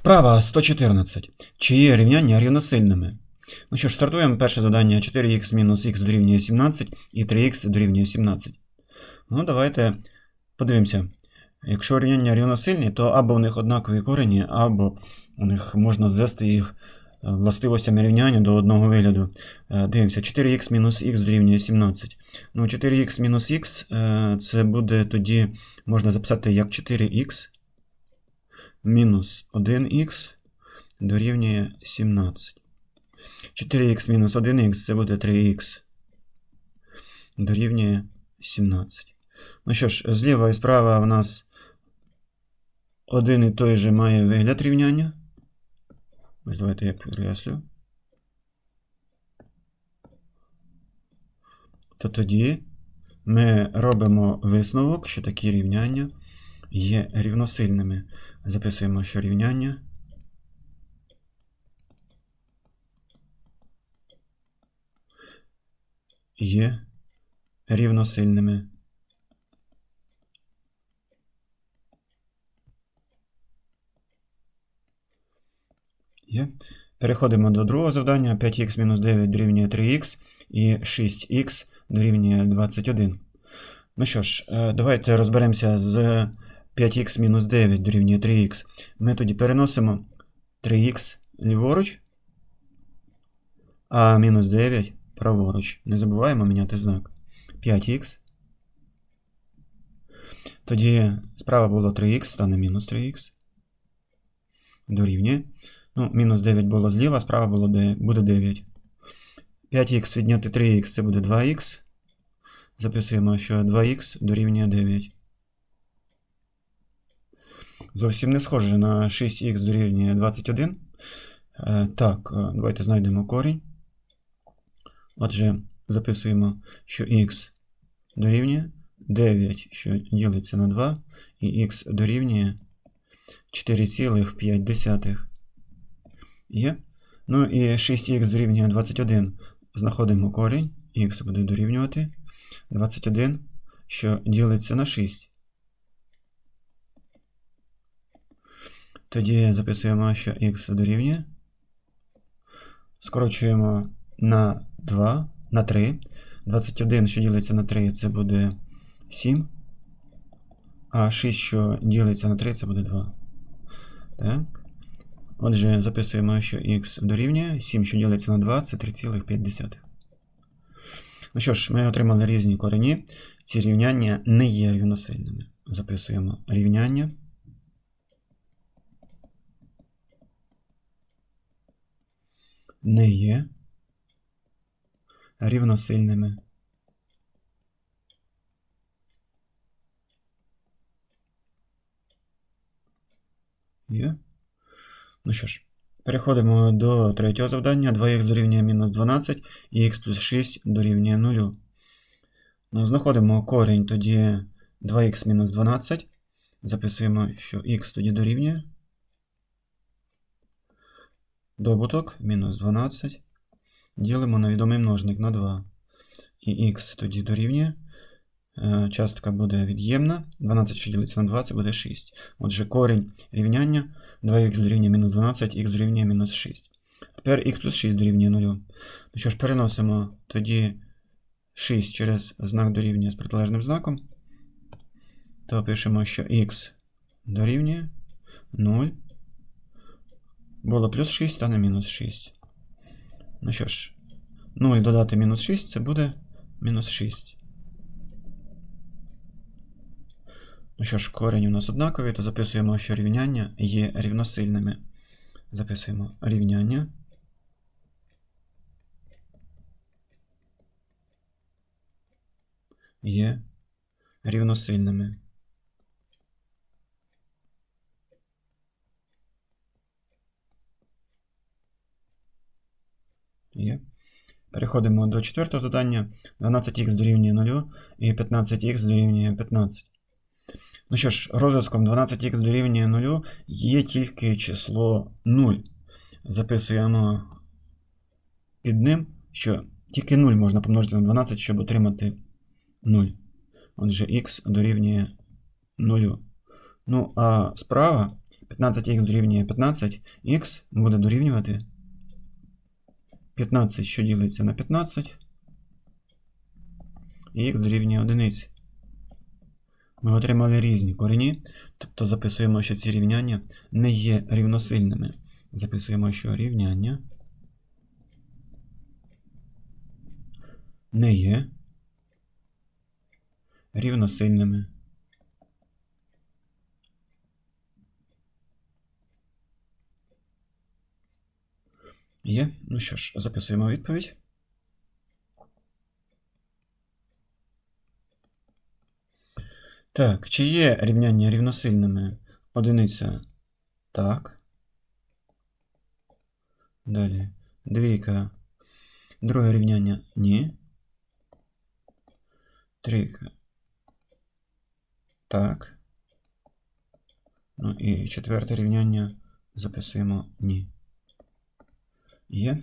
Вправа 114. Чи є рівняння рівносильними? Ну що ж, стартуємо перше завдання 4х мінус х дорівнює 17 і 3х дорівнює 17. Ну, давайте подивимося. Якщо рівняння рівносильні, то або у них однакові корені, або у них можна звести їх е, властивостями рівняння до одного вигляду. Е, Дивимося, 4х мінус х дорівнює 17. Ну, 4х мінус х е, це буде тоді можна записати як 4х мінус 1х дорівнює 17. 4х мінус 1х це буде 3х дорівнює 17. Ну що ж, зліва і справа в нас один і той же має вигляд рівняння. Ось давайте я підкреслю. То тоді ми робимо висновок, що такі рівняння є рівносильними. Записуємо, що рівняння є рівносильними. Є. Переходимо до другого завдання. 5х мінус 9 дорівнює 3х і 6х дорівнює 21. Ну що ж, е, давайте розберемося з 5х мінус 9 дорівнює 3х. Ми тоді переносимо 3х ліворуч, а мінус 9 праворуч. Не забуваємо міняти знак. 5х. Тоді справа було 3х, стане мінус 3х. Дорівнює. Ну, мінус 9 було зліва, справа було де, буде 9. 5х відняти 3х це буде 2х. Записуємо, що 2х дорівнює 9. Зовсім не схоже на 6х дорівнює 21. Е, так, е, давайте знайдемо корінь. Отже, записуємо, що х дорівнює 9, що ділиться на 2, і х дорівнює 4,5. Є. Ну і 6х дорівнює 21. Знаходимо корінь, х буде дорівнювати 21, що ділиться на 6. Тоді записуємо, що х дорівнює. Скорочуємо на 2, на 3. 21, що ділиться на 3, це буде 7. А 6, що ділиться на 3, це буде 2. Так. Отже, записуємо, що х дорівнює 7, що ділиться на 2, це 3,5. Ну що ж, ми отримали різні корені. Ці рівняння не є рівносильними. Записуємо рівняння. Не є рівносильними. Є. Ну що ж, переходимо до третього завдання. 2х дорівнює мінус 12 і х плюс 6 дорівнює 0. Ну, знаходимо корінь тоді 2х мінус 12. Записуємо, що х тоді дорівнює. Добуток мінус 12. Ділимо на відомий множник на 2. І х тоді дорівнює. Е, Частка буде від'ємна. 12, що ділиться на 2, це буде 6. Отже, корінь рівняння 2х дорівнює мінус 12, х дорівнює мінус 6. Тепер х плюс 6 дорівнює 0. Ну що ж, переносимо тоді 6 через знак дорівнює з протилежним знаком. То пишемо, що х дорівнює 0. Було плюс 6, стане мінус 6. Ну що ж, 0 додати мінус 6 це буде мінус 6. Ну що ж, корені у нас однакові, то записуємо, що рівняння є рівносильними. Записуємо рівняння. Є рівносильними. Є. Переходимо до четвертого завдання. 12х дорівнює 0 і 15х дорівнює 15. Ну що ж, розв'язком 12х дорівнює 0 є тільки число 0. Записуємо під ним, що тільки 0 можна помножити на 12, щоб отримати 0. Отже, х дорівнює 0. Ну, а справа 15х дорівнює 15, х буде дорівнювати 15, що ділиться на 15, і х дорівнює 1. Ми отримали різні корені, тобто записуємо, що ці рівняння не є рівносильними. Записуємо, що рівняння не є рівносильними. Є. Ну що ж, записуємо відповідь. Так, чи є рівняння рівносильними? Одиниця. Так. Далі. Двійка. Друге рівняння ні. Трійка. Так. Ну і четверте рівняння записуємо ні. Є.